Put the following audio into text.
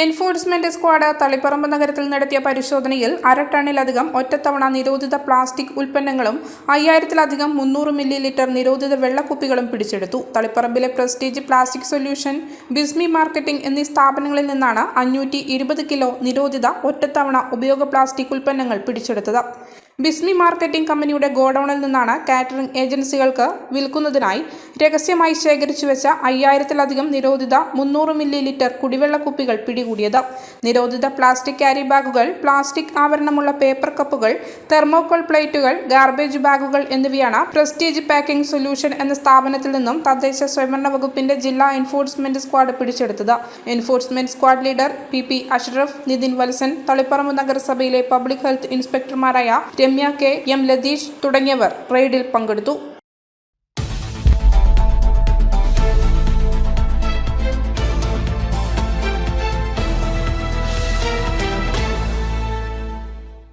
Enforcement squad Taliparamba നഗരത്തിൽ നടത്തിയ പരിശോധനയിൽ അര ടണ്ണിലധികം ഒറ്റത്തവണ നിരോധിത പ്ലാസ്റ്റിക് ഉൽപ്പന്നങ്ങളും അയ്യായിരത്തിലധികം മുന്നൂറ് മില്ലി ലിറ്റർ നിരോധിത വെള്ളക്കുപ്പികളും പിടിച്ചെടുത്തു. തളിപ്പറമ്പിലെ Prestige Plastic Solution Bismi Marketing എന്നീ സ്ഥാപനങ്ങളിൽ നിന്നാണ് അഞ്ഞൂറ്റി കിലോ നിരോധിത ഒറ്റത്തവണ ഉപയോഗ പ്ലാസ്റ്റിക് ഉൽപ്പന്നങ്ങൾ പിടിച്ചെടുത്തത്. ബിസ്മി മാർക്കറ്റിംഗ് കമ്പനിയുടെ ഗോഡൌണിൽ നിന്നാണ് കാറ്ററിംഗ് ഏജൻസികൾക്ക് വിൽക്കുന്നതിനായി രഹസ്യമായി ശേഖരിച്ചു വെച്ച അയ്യായിരത്തിലധികം നിരോധിത മുന്നൂറ് മില്ലി ലിറ്റർ കുടിവെള്ള കുപ്പികൾ പിടികൂടിയത്. നിരോധിത പ്ലാസ്റ്റിക് ക്യാരി ബാഗുകൾ പ്ലാസ്റ്റിക് ആവരണമുള്ള പേപ്പർ കപ്പുകൾ തെർമോകോൾ പ്ലേറ്റുകൾ ഗാർബേജ് ബാഗുകൾ എന്നിവയാണ് പ്രസ്റ്റീജ് പാക്കിംഗ് സൊല്യൂഷൻ എന്ന സ്ഥാപനത്തിൽ നിന്നും തദ്ദേശ സ്വയംഭരണ വകുപ്പിന്റെ ജില്ലാ എൻഫോഴ്സ്മെന്റ് സ്ക്വാഡ് പിടിച്ചെടുത്തത്. Enforcement squad leader P P Ashraf Nithin Valsan Taliparamba നഗരസഭയിലെ പബ്ലിക് ഹെൽത്ത് ഇൻസ്പെക്ടർമാരായ രമ്യ കെ എം ലതീഷ് തുടങ്ങിയവർ റെയ്ഡിൽ പങ്കെടുത്തു.